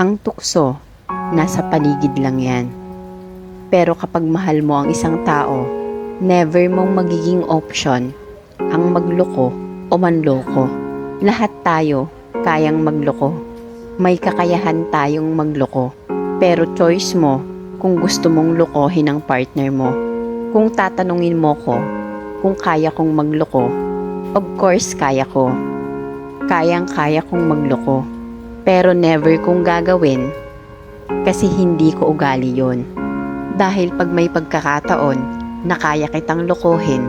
Ang tukso, nasa paligid lang yan. Pero kapag mahal mo ang isang tao, never mong magiging option ang magloko o manloko. Lahat tayo kayang magloko. May kakayahan tayong magloko. Pero choice mo kung gusto mong lokohin ang partner mo. Kung tatanungin mo ko kung kaya kong magloko, of course kaya ko. Kayang-kaya kong magloko. Pero never kong gagawin kasi hindi ko ugali yon. Dahil pag may pagkakataon na kaya kitang lokohin,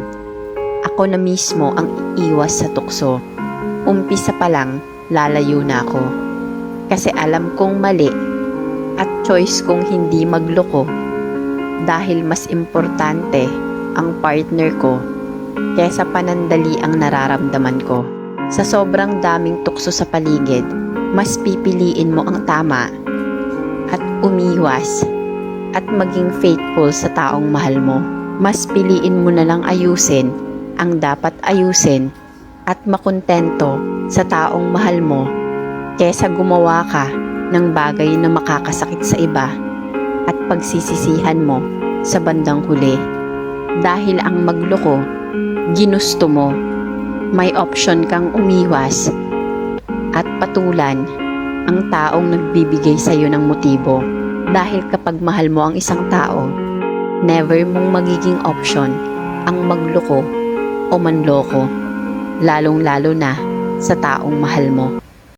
ako na mismo ang iiwas sa tukso. Umpisa pa lang, lalayo na ako. Kasi alam kong mali at choice kong hindi magloko dahil mas importante ang partner ko kesa panandali ang nararamdaman ko. Sa sobrang daming tukso sa paligid, mas pipiliin mo ang tama at umiwas at maging faithful sa taong mahal mo. Mas piliin mo na lang ayusin ang dapat ayusin at makontento sa taong mahal mo kesa gumawa ka ng bagay na makakasakit sa iba at pagsisisihan mo sa bandang huli. Dahil ang magloko, ginusto mo, may option kang umiwas at patulan ang taong nagbibigay sa iyo ng motibo. Dahil kapag mahal mo ang isang tao, never mong magiging option ang magloko o manloko, lalong-lalo na sa taong mahal mo.